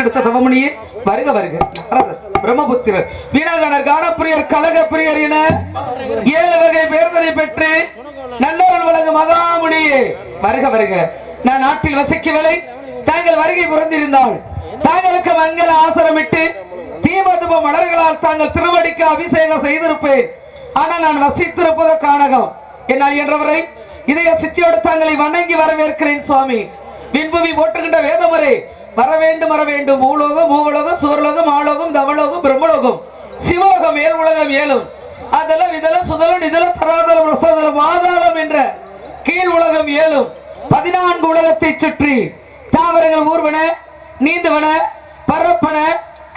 பெற்றெடுத்த தவமணியே வருக வருக. பிரம்மபுத்திரர். வீரகணர் கானப்பிரியர் கலக பிரியர் என ஏழு வகை பேர்தனை பெற்று நல்லவன் வழங்கும் மகாமுனியே வருக வருக. நான் நாட்டில் வசிக்கவில்லை. தாங்கள் வருகை புரிந்திருந்தால் தாங்களுக்கு மங்கள ஆசனமிட்டு தீபதுப மலர்களால் தாங்கள் திருவடிக்கு அபிஷேகம் செய்திருப்பேன். ஆனால் நான் வசித்திருப்பது காணகம் என்னால் என்றவரை இதய சித்தியோடு தாங்களை வணங்கி வரவேற்கிறேன் சுவாமி. விண்புவி போட்டுகின்ற வேதமுறை வர வேண்டும் வர வேண்டும் பூலோகம் பூவலோகம் சுவர்லோகம் ஆலோகம் தவலோகம் பிரம்மலோகம். சிவலோகம் மேல் உலகம் ஏழும். அதெல்லாம் இதெல்லாம் சுதலம் இதெல்லாம் தராதலம் ரசோதலம் ஆதாளம் என்ற கீழ் உலகம் ஏழும். பதினான்கு உலகத்தை சுற்றி தாவரங்கள் ஊர்வன நீந்துவன பரப்பன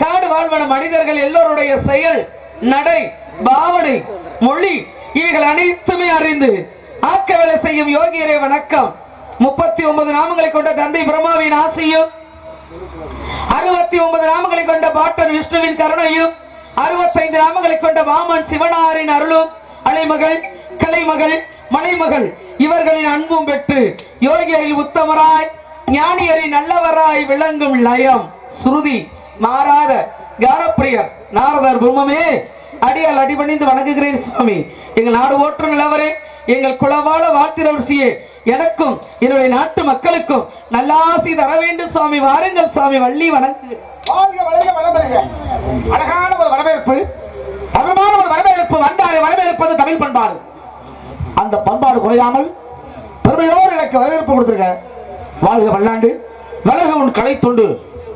காடு வாழ்வன மனிதர்கள் எல்லோருடைய செயல் நடை பாவனை மொழி இவைகள் அனைத்துமே அறிந்து ஆக்க வேலை செய்யும் யோகியரே வணக்கம். முப்பத்தி ஒன்பது நாமங்களை கொண்ட தந்தை பிரம்மாவின் ஆசையும் அறுபத்தி ஒன்பது நாமங்களை கொண்ட பாட்டன் விஷ்ணுவின் கருணையும் அறுபத்தைந்து நாமங்களை கொண்ட வாமன் சிவனாரின் அருளும் அலைமகள் கலைமகள் மலைமகள் இவர்களின் அன்பும் பெற்று யோகியரில் உத்தமராய் ஞானியரின் நல்லவராய் விளங்கும் லயம். ஸ்ருதி மாறாத கானப்பிரியர் நாரதர் பிரம்மமே. அடியால் அடிபணிந்து வணங்குகிறேன் சுவாமி. எங்கள் நாடு ஓற்று நிலவரே எங்கள் குளவாள வாழ்த்திரவரிசியே எனக்கும் என்னுடைய நாட்டு மக்களுக்கும் நல்லாசி தர வேண்டும் சுவாமி. வாருங்கள் சுவாமி வள்ளி வணங்கு. அழகான ஒரு வரவேற்பு அருமையான ஒரு வரவேற்பு வந்தாரை வரவேற்பது தமிழ் பண்பாடு. அந்த பண்பாடு குறையாமல் பெருமையோடு எனக்கு வரவேற்பு கொடுத்துருக்க. வாழ்க வல்லாண்டு வளர்க உன் கலை தொண்டு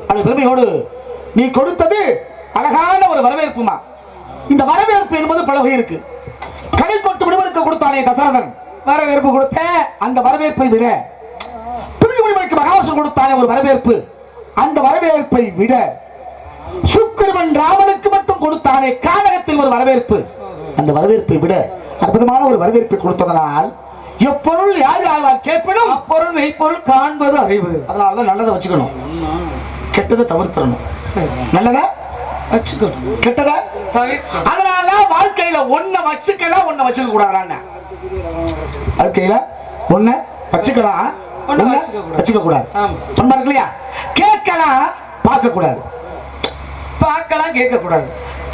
அந்த பெருமையோடு நீ கொடுத்தது அழகான ஒரு வரவேற்புமா. இந்த வரவேற்பு என்பது பல வகை இருக்கு கலை கொட்டு முடிவெடுக்க கொடுத்தானே தசரதன். வரவேற்பு கொடுத்தேன் அந்த வரவேற்பை விட பிரிவுக்கு மகாவிஷ்ணு கொடுத்தானே ஒரு வரவேற்பு. அந்த வரவேற்பை விட சுக்கிரவன் ராவனுக்கு மட்டும் கொடுத்தானே காலகத்தில் ஒரு வரவேற்பு. அந்த வரவேற்பை விட அற்புதமான ஒரு வரவேற்பை கொடுத்ததனால் எப்பொருள் யார் யாரால் கேட்பினும் அப்பொருள் மெய்ப்பொருள் காண்பது அறிவு. அதனாலதான் நல்லதை வச்சுக்கணும். கெட்டதை தவிர்த்தரணும் நல்லதா? வச்சுக்கணும். கெட்டதா? தவிர்க்க அதனால வாழ்க்கையில ஒன்ன வச்சுக்கலாம் ஒன்ன வச்சுக்க கூடாது வாழ்க்கையில ஒண்ண வச்சுக்கலாம். வச்சுக்க கூடாது. வச்சுக்க கூடாது. ஆமா. பண்பா இருக்கு இல்லையா கேட்கலாம் பார்க்க கூடாது பார்க்கலாம் கேட்க கூடாது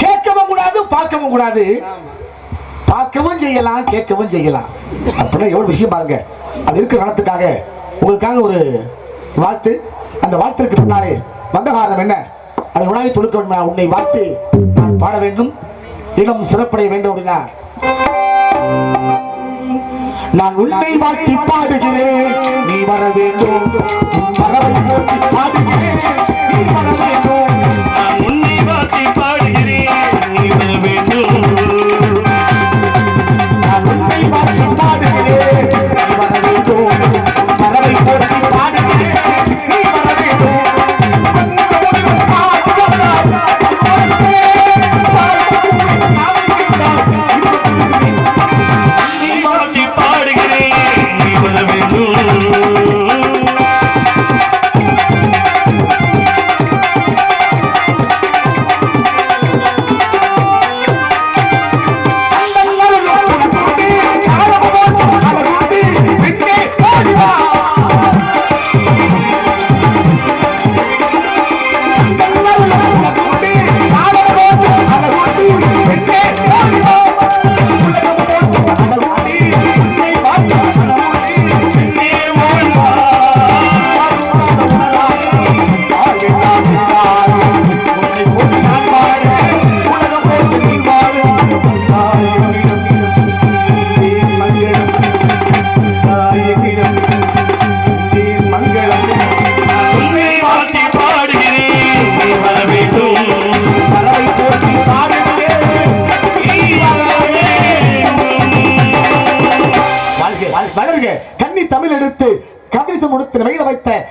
கேட்கவும் கூடாது பார்க்கவும் கூடாது. பார்க்கவும் செய்யலாம் கேட்கவும் செய்யலாம். அப்படின்னா எவ்வளவு விஷயம் பாருங்க. அது இருக்கிற காலத்துக்காக உங்களுக்காக ஒரு வாழ்த்து. அந்த வாழ்த்திற்கு பின்னாலே வந்த காரணம் என்ன? அதை உணவை தொழுக்க வேண்டும்? உன்னை வாழ்த்து நான் பாட வேண்டும். இடம் சிறப்படைய வேண்டும் அப்படின்னா. நான் உன்னை வாழ்த்தி பாடுகிறேன். நீ வர வேண்டும். பாடுகிறேன். நீ வர வேண்டும்.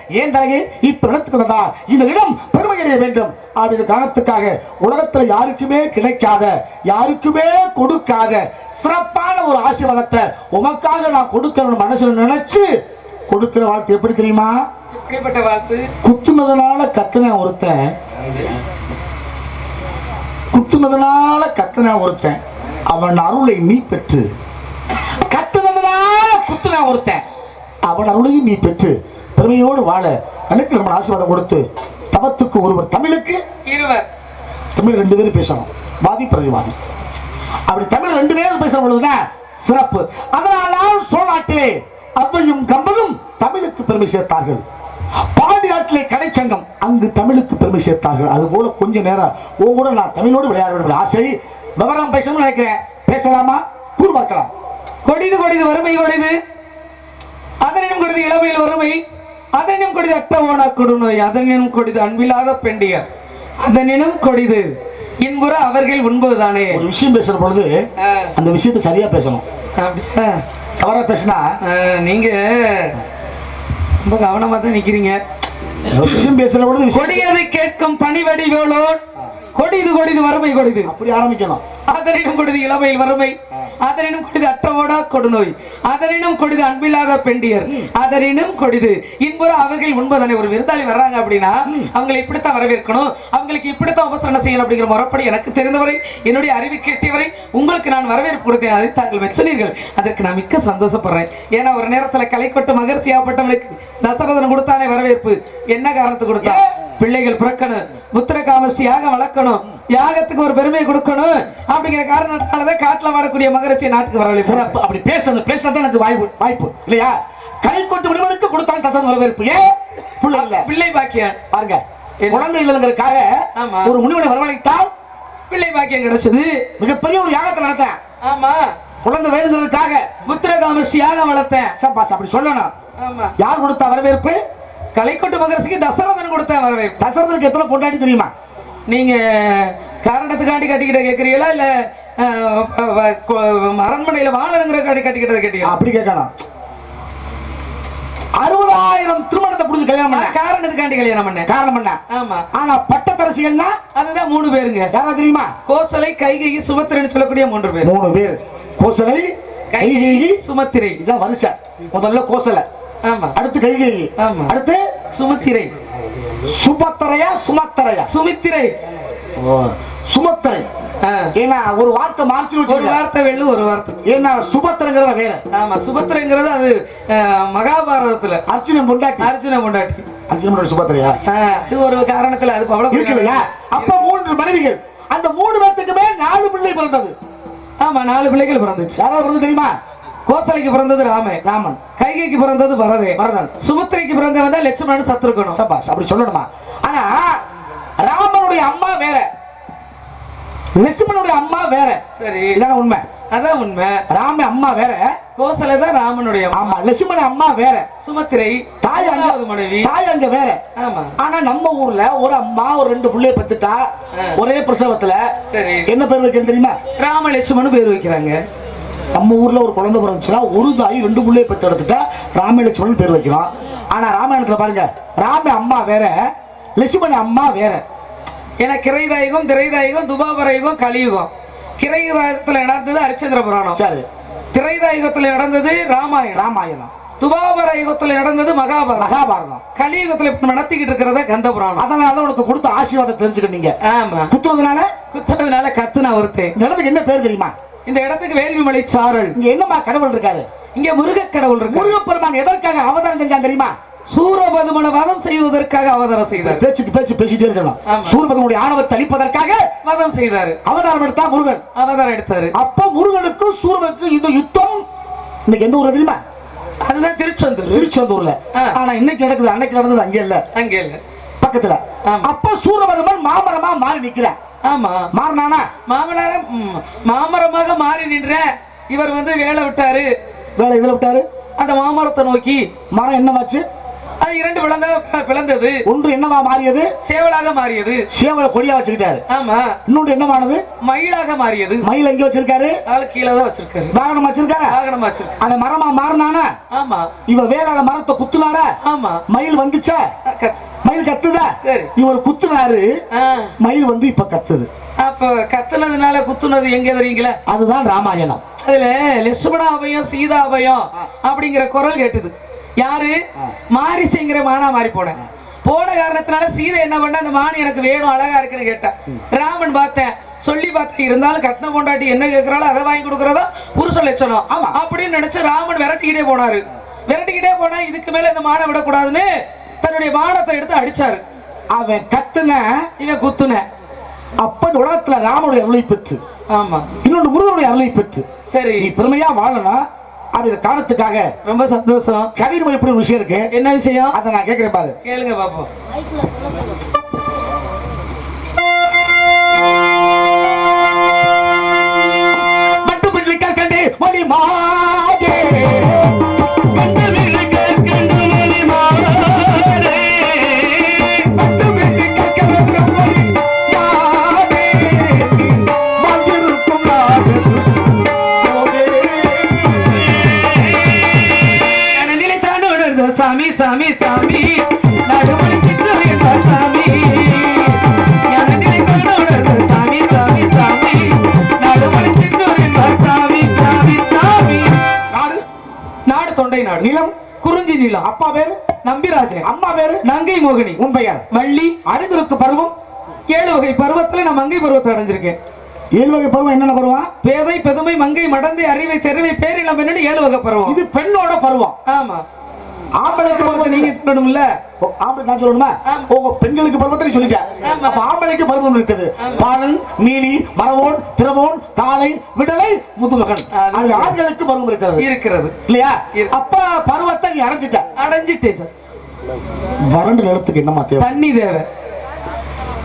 ஏன் தலையே இப்ப நடத்துக்கு வந்தா இந்த இடம் பெருமையடைய வேண்டும். அப்படின்ற காரணத்துக்காக உலகத்துல யாருக்குமே கிடைக்காத யாருக்குமே கொடுக்காத சிறப்பான ஒரு ஆசீர்வாதத்தை உமக்காக நான் கொடுக்கணும் மனசுல நினைச்சு கொடுக்கிற வாழ்த்து எப்படி தெரியுமா? எப்படிப்பட்ட வாழ்த்து? குத்துனதுனால கத்துன ஒருத்தன். குத்துனதுனால கத்துன ஒருத்தன். அவன் அருளை நீ பெற்று. கத்துனதுனால குத்துன ஒருத்தன். அவன் அருளையும் நீ பெற்று. பெருமையோடு வாழ எனக்கு நம்ம ஆசீர்வாதம் கொடுத்து தவத்துக்கு ஒருவர் தமிழுக்கு இருவர். தமிழ் ரெண்டு பேரும் பேசணும். வாதி பிரதிவாதி. அப்படி தமிழ் ரெண்டு பேரும் பேசுற பொழுதுதான் சிறப்பு. அதனால்தான் சோழ நாட்டிலே அவ்வையும் கம்பனும் தமிழுக்கு பெருமை சேர்த்தார்கள். பாண்டி நாட்டிலே கடைச்சங்கம் அங்கு தமிழுக்கு பெருமை சேர்த்தார்கள். அது போல கொஞ்ச நேரம் ஒவ்வொரு நான் தமிழோடு விளையாட வேண்டும் ஆசை விவரம் பேசணும்னு நினைக்கிறேன். பேசலாமா? கூறு பார்க்கலாம். கொடிது கொடிது வறுமை கொடிது. அதனினும் கொடிது இளமையில் வறுமை. கொடிது அட்ட ஓனா கொடுநோய் அதனினும் கொடிது அன்பில்லாத பெண்டியர் அதனினும் கொடிது இன்புற அவர்கள் உண்பதுதானே? ஒரு விஷயம் பேசுற பொழுது அந்த விஷயத்தை சரியா பேசணும்? தவறா பேசினா? நீங்க ரொம்ப கவனமா தான் நிக்கிறீங்க. விஷயம் பேசுற பொழுது கொடியதை கேட்கும் பணிவடி வேளோன் கொடிது கொடிது வறுமை கொடிது. அப்படி ஆரம்பிக்கணும். அதனினும் கொடிது இளமையில் வறுமை. அதனினும் கொடிது அற்றவோடா கொடுநோய். அதனினும் கொடிது அன்பில்லாத பெண்டியர். அதனினும் கொடிது இன்புற அவர்கள் உண்பதனை ஒரு விருந்தாளி வர்றாங்க அப்படின்னா அவங்களை இப்படித்தான் வரவேற்கணும். அவங்களுக்கு இப்படித்தான் உபசரணம் செய்யணும் அப்படிங்கிற முறைப்படி எனக்கு தெரிந்தவரை என்னுடைய அறிவு கேட்டியவரை உங்களுக்கு நான் வரவேற்பு கொடுத்தேன். அதை தாங்கள் மெச்சினீர்கள் அதற்கு நான் மிக்க சந்தோஷப்படுறேன். ஏன்னா ஒரு நேரத்துல கலைக்கொட்டு மகர்ஷியாப்பட்டவனுக்கு தசரதன் கொடுத்தானே வரவேற்பு. என்ன காரணத்துக்கு கொடுத்தா? பிள்ளைகள் பிறக்கணும். புத்திர காமஸ்டி யாகம் வளர்க்கணும். யாகத்துக்கு ஒரு பெருமையை கொடுக்கணும். அப்படிங்கிற காரணத்தாலதான் காட்டுல வாழக்கூடிய மகரிஷியை நாட்டுக்கு வரவழைப்பு சிறப்பு. அப்படி பேசுறது பேசுறது எனக்கு வாய்ப்பு வாய்ப்பு. இல்லையா? கை கொட்டு விடுவதற்கு கொடுத்தாலும் தசன் வரவேற்பு. ஏன்? புள்ள பாக்கியம். பாருங்க? குழந்தை இல்லைங்கிறதுக்காக. ஒரு முனிவனை வரவழைத்தால் பிள்ளை பாக்கியம் கிடைச்சது. மிகப்பெரிய ஒரு யாகத்தை நடத்தேன் ஆமா. குழந்தை வேணுங்கிறதுக்காக புத்திர காமஸ்டி யாகம் வளர்த்தேன். சப்பாஸ் அப்படி சொல்லணும். ஆமா. யார் கொடுத்தா வரவேற்பு? கலைக்கொட்டு மகரிஷிக்கு தசரதன் கொடுத்த வரவேற்பு. தசரதனுக்கு எத்தனை பொண்டாட்டி தெரியுமா? நீங்க காரணத்துக்காண்டி கட்டிக்கிட்ட கேக்குறீங்களா? இல்ல அரண்மனையில வாழணுங்கிறக்காண்டி கட்டிக்கிட்டதை கேட்டீங்களா? அப்படி கேட்கணும் அறுபதாயிரம் திருமணத்தை புடிச்சு கல்யாணம் பண்ண. காரணத்துக்காண்டி கல்யாணம் பண்ணேன். காரணம் என்ன ஆமா. ஆனா பட்டத்தரசிகள்னா அதுதான் மூணு பேருங்க. யாரா தெரியுமா? கோசலை கைகை சுமத்திரன்னு சொல்லக்கூடிய மூன்று பேர். மூணு பேர். கோசலை கைகேயி சுமத்திரை. இதான் வரிசை. முதல்ல கோசலை. ஆமா. அடுத்து கைகேயி. ஆமா. அடுத்து சுமத்திரை. சுபத்தரையா சுமத்தரையா? சுமித்திரை. சுமத்தரை. ஏன்னா ஒரு வார்த்தை மார்ச்சு ஒரு வார்த்தை வெள்ளு ஒரு வார்த்தை. ஏன்னா சுபத்திரங்கிறத வேற. ஆமா சுபத்திரைங்கிறது அது மகாபாரதத்துல. அர்ஜுனன் பொண்டாட்டி. அர்ஜுன பொண்டாட்டி. பொண்டாட்டி சுபத்திரையா? அது ஒரு காரணத்துல அது பவள அப்ப மூன்று மனைவிகள். அந்த மூணு பேர்த்துக்குமே நாலு பிள்ளை பிறந்தது. ஆமா நாலு பிள்ளைகள் பிறந்துச்சு. யாராவது பிறந்தது தெரியுமா? கோசலைக்கு பிறந்தது ராமன் ராமன். கைகைக்கு பிறந்தது பரதே. பரதன். சுமித்திரைக்கு பிறந்தவன் தான் லட்சுமணன் சத்ருக்கணும் சபாஸ் அப்படி சொல்லணுமா? ஆனா ராமனுடைய அம்மா வேற. லட்சுமணனுடைய அம்மா வேற. சரி. இதான உண்மை? அதான் உண்மை. ராம அம்மா வேற. கோசலை தான் ராமனுடைய. ஆமா லட்சுமண அம்மா வேற. சுமத்திரை தாய் அங்க மனைவி. தாய் அங்க வேற. ஆமா. ஆனா நம்ம ஊர்ல ஒரு அம்மா ஒரு ரெண்டு பிள்ளைய பெத்துட்டா. ஒரே பிரசவத்துல சரி. என்ன பேர் வைக்கிறது தெரியுமா? ராம லட்சுமணன் பேர் வைக்கிறாங்க. நம்ம ஊர்ல ஒரு குழந்தை பிறந்துச்சுன்னா ஒரு தாய் ரெண்டு பிள்ளைய பெத்து எடுத்துட்டா ராமலட்சுமணன் பேர் வைக்கிறோம் ஆனா ராமாயணத்துல பாருங்க ராம அம்மா வேற லட்சுமண அம்மா வேற. ஏன்னா கிரைதாயகம் திரைதாயகம் துபாபரயுகம் கலியுகம். கிரைதாயகத்துல நடந்தது ஹரிச்சந்திர புராணம். சரி. திரைதாயகத்துல நடந்தது ராமாயணம். ராமாயணம். துபாபர யுகத்துல நடந்தது மகாபாரதம். மகாபாரதம். கலியுகத்துல நடத்திக்கிட்டு இருக்கிறத கந்த புராணம். அதனால உனக்கு கொடுத்த ஆசீர்வாதம் தெரிஞ்சுக்கிட்டீங்க ஆமா. குத்துறதுனால குத்துறதுனால கத்து நான் ஒருத்தேன். இந்த இடத்துக்கு என்ன பேர் தெரியுமா? இந்த இடத்துக்கு வேள்விமலை சாரல். இங்க என்னமா கடவுள் இருக்காரு? இங்க முருகக் கடவுள் இருக்கு முருகப்பெருமான் எதற்காக அவதாரம் செஞ்சான் தெரியுமா? சூரபதுமன வதம் செய்வதற்காக அவதாரம் செய்தார். பேச்சுக்கு பேச்சு பேசிட்டே இருக்கணும் ஆமா. சூரபதனுடைய ஆணவத்தை அழிப்பதற்காக வதம் செய்தாரு. அவதாரம் எடுத்தா முருகன். அவதாரம் எடுத்தாரு. அப்ப முருகனுக்கும் சூரனுக்கும் இந்த யுத்தம் இன்னைக்கு எந்த ஊர்ல தெரியுமா? அதுதான் திருச்செந்தூர். திருச்செந்தூர்ல. ஆனா இன்னைக்கு நடக்குது அன்னைக்கு நடந்தது அங்க இல்ல. அங்க இல்ல. பக்கத்துல. அப்ப சூரபதமன் மாமரமா மாறி நிக்கிறான் ஆமா. மாறினானா? மாமனாரம் ம், மாமரமாக மாறி நின்ற இவர் வந்து வேலை விட்டாரு. வேலை இதுல விட்டாரு? அந்த மாமரத்தை நோக்கி. மரம் என்னவாச்சு? அது இரண்டு விளந்த பிளந்தது ஒன்று என்னவா மாறியது? சேவலாக மாறியது. சேவலை கொடியா வச்சுக்கிட்டாரு. ஆமா. இன்னொன்று என்னவானது? மயிலாக மாறியது. மயில் எங்க வச்சிருக்காரு? ஆளு கீழே தான் வச்சிருக்காரு. வாகனம் வச்சிருக்காரு? வாகனமா வச்சிருக்காரு. அந்த மரமா மாறினானா? ஆமா. இவ வேளாண் மரத்தை குத்துனாரா? ஆமா. மயில் வந்துச்சா? மயில் கத்துதா? சரி. இவர் குத்துனாரு. மயில் வந்து இப்ப கத்துது. அப்ப கத்துனதுனால குத்துனது எங்க தெரியுங்களா? அதுதான் ராமாயணம். அதுல லட்சுமணாபயம் சீதாபயம் அப்படிங்கிற குரல் கேட்டுது. யாரு? மாரிசைங்கிற மானா மாறி போனேன். போன காரணத்தினால சீதை என்ன பண்ண அந்த மான் எனக்கு வேணும் அழகா இருக்குன்னு கேட்டேன். ராமன் பார்த்தேன். சொல்லி பார்த்தேன் இருந்தாலும் கட்டின பொண்டாட்டி என்ன கேட்கறாலும் அதை வாங்கி கொடுக்கறதா புருஷ லட்சணம். அப்படின்னு நினைச்சு ராமன் விரட்டிக்கிட்டே போனாரு. விரட்டிக்கிட்டே போனா இதுக்கு மேல இந்த மானை விடக்கூடாதுன்னு தன்னுடைய மானத்தை எடுத்து அடிச்சாரு. அவன் கத்துன இவன் குத்துன. அப்ப இந்த உலகத்துல ராமனுடைய அருளை பெற்று ஆமா. இன்னொன்று முருகனுடைய அருளை பெற்று சரி. நீ பெருமையா வாழணும். அப்படிங்கிற காரணத்துக்காக ரொம்ப சந்தோஷம். கதையின் எப்படி ஒரு விஷயம் இருக்கு. என்ன விஷயம்? அதை நான் கேட்கிறேன் பாரு. கேளுங்க பாப்போம். மட்டு பிள்ளைகள் கண்டு மொழி மாதே நிலம் குறிஞ்சி நிலம். அப்பா பேரு நம்பிராஜன். அம்மா பேரு நங்கை மோகினி. உன் பெயர்? வள்ளி. அறிந்திருக்கு பருவம்? ஏழு வகை பருவத்துல நான் மங்கை பருவத்தை அடைஞ்சிருக்கேன். ஏழு வகை பருவம் என்னென்ன பருவம்? பேதை பெதுமை மங்கை மடந்தை அறிவை தெருவை பேரிலம் என்னன்னு ஏழு வகை பருவம். இது பெண்ணோட பருவம். ஆமா. ஆம்பளைக்கு பருவத்தை நீங்க சொல்லணும்ல? ஆம்பளை நான் சொல்லணுமா. உங்க பெண்களுக்கு பருவத்தை நீ சொல்லிட்ட. ஆமா. அப்ப ஆம்பளைக்கு பருவம் இருக்குது. பாலன் மீலி மரவோன் திரவோன் காளை விடலை முதுமகன் அது. ஆண்களுக்கு பருவம் இருக்கிறது. இருக்கிறது. இல்லையா. அப்ப பருவத்தை நீ அடைஞ்சிட்ட. அடைஞ்சிட்டேன் சார். வறண்ட நிலத்துக்கு என்னமா தேவை? தண்ணி தேவை.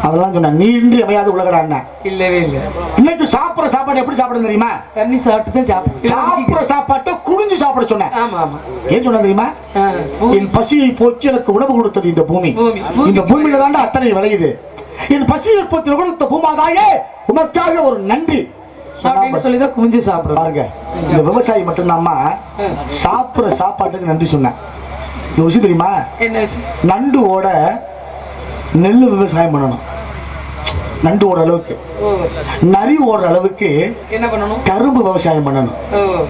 அதெல்லாம் சொன்ன நீ இன்றி அமையாது உலகடா அண்ணன் இல்லவே இல்லை. இன்னைக்கு சாப்பிடுற சாப்பாடு எப்படி சாப்பிடுறது தெரியுமா? தண்ணி சாப்பிட்டு தான் சாப்பிட்டு சாப்பிடுற சாப்பாட்டை குடிஞ்சு சாப்பிட சொன்னேன். ஆமா ஆமா. ஏன் சொன்ன தெரியுமா. என் பசியை போக்கி எனக்கு உணவு கொடுத்தது இந்த பூமி. இந்த பூமியில தாண்டா அத்தனை விளையுது. என் பசியை போக்கி கொடுத்த பூமாதாயே உமக்காக ஒரு நன்றி. அப்படின்னு சொல்லி தான் குஞ்சு சாப்பிடுவோம் பாருங்க இந்த விவசாயி மட்டும்தாம்மா சாப்பிடுற சாப்பாட்டுக்கு நன்றி சொன்னேன். விஷயம் தெரியுமா? நண்டு ஓட நெல் விவசாயம் பண்ணணும். நண்டு ஓடுற அளவுக்கு. நரி ஓடுற அளவுக்கு கரும்பு விவசாயம் பண்ணணும்.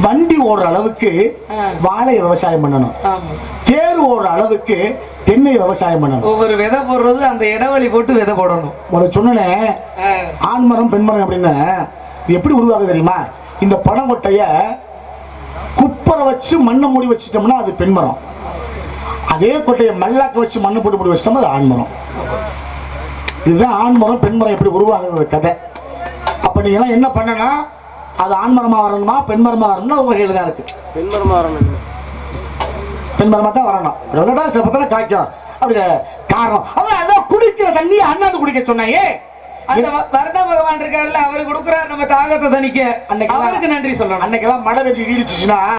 வண்டி ஓடுற அளவுக்கு. வாழை விவசாயம் பண்ணணும். தேர் ஓடுற அளவுக்கு தென்னை விவசாயம் பண்ணணும். ஒவ்வொரு விதை போடுறது அந்த இடைவெளி போட்டு விதை போடணும். முத சொன்னேன் ஆ, ஆண் மரம் பெண் மரம் அப்படின்னு இது எப்படி உருவாகுது தெரியுமா? இந்த பனங்கொட்டைய குப்பரை வச்சு மண்ணை மூடி வச்சிட்டோம்னா அது பெண் மரம். அதே கொட்டையை மல்லாக்க வச்சு மண்ணை போட்டு மூடி வச்சிட்டோம்னா அது ஆண் மரம் இதுதான் ஆண் மரம் பெண் மரம் எப்படி உருவாகுது கதை. அப்ப நீங்க எல்லாம் என்ன பண்ணனா அது ஆண் மரமா வரணுமா பெண் மரமா வரணும்னா உங்க கையில தான் இருக்கு. பெண் மரமா தான் வரணும். இப்படி தான் சில பத்திரம் காய்க்கும். அப்படி காரணம். அதான் அதான் குடிக்கிற தண்ணியை அண்ணாந்து குடிக்க சொன்னாயே. அந்த வர்ண பகவான் இருக்காருல்ல அவரு கொடுக்குறாரு நம்ம தாகத்தை தணிக்க. அன்னைக்கு அவருக்கு நன்றி சொல்லணும். அன்னைக்கெல்லாம் மழை வச்சு இடிச்சுச்சுன்னா